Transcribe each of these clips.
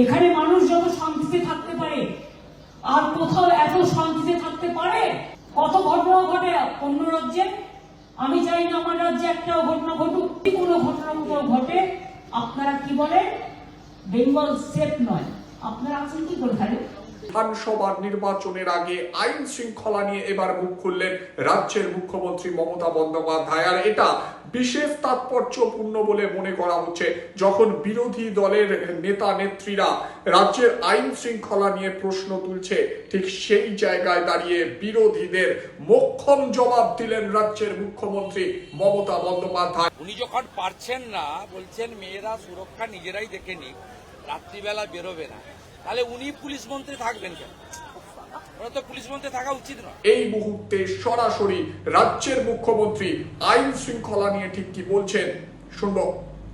এখানে মানুষ যত শান্তিতে থাকতে পারে, আর কোথাও এত শান্তিতে থাকতে পারে, কত ঘটনা ঘটে অন্য রাজ্যে? আমি চাই না আমার রাজ্যে একটাও ঘটনা ঘটুক কোনো ঘটনা কোথাও ঘটে। আপনারা কি বলেন বেঙ্গল সেফ নয়। আপনারা আছেন কি করে বিধানসভা নির্বাচনের আগে আইন শৃঙ্খলা নিয়ে এবার মুখ খুললেন রাজ্যের মুখ্যমন্ত্রী মমতা বন্দ্যোপাধ্যায়। আর এটা বিশেষ তাৎপর্যপূর্ণ বলে মনে করা হচ্ছে যখন বিরোধী দলের নেতা নেত্রীরা রাজ্যের আইন শৃঙ্খলা নিয়ে প্রশ্ন তুলছে, ঠিক সেই জায়গায় দাঁড়িয়ে বিরোধীদের মোক্ষম জবাব দিলেন রাজ্যের মুখ্যমন্ত্রী মমতা বন্দ্যোপাধ্যায়। উনি যখন পারছেন না, বলছেন, মেয়েরা সুরক্ষা নিজেরাই দেখে নিক। রাত্রিবেলা বেরোবে না। তাহলে উনি পুলিশ মন্ত্রী থাকবেন কেন ওরা তো পুলিশ মন্ত্রী থাকা উচিত নয় এই মুহূর্তে সরাসরি রাজ্যের মুখ্যমন্ত্রী আইন শৃঙ্খলা নিয়ে ঠিক কি বলছেন শুনবো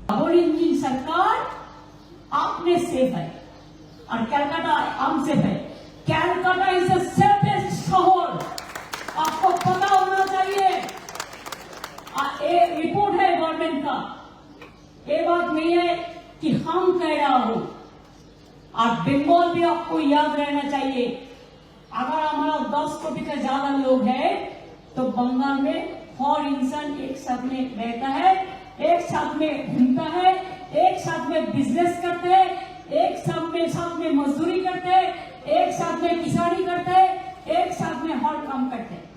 डबल इंजन सरकार आपने सेफ है और कैलकाटा अनसेफ है कैलकाटा इज द सेफेस्ट शहर आपको पता होना चाहिए आ- ये रिपोर्ट है गवर्नमेंट का ये बात नहीं है कि हम कह रहा हूं और बंगाल भी आपको याद रहना चाहिए। अगर हमारा दस कोटी का ज़्यादा लोग है तो बंगाल में हर इंसान एक साथ में रहता है, एक साथ में घूमता है, एक साथ में बिज़नेस करते हैं, एक साथ में साथ में मजदूरी करते हैं, एक साथ में किसानी करते हैं, एक साथ में हर काम करते हैं।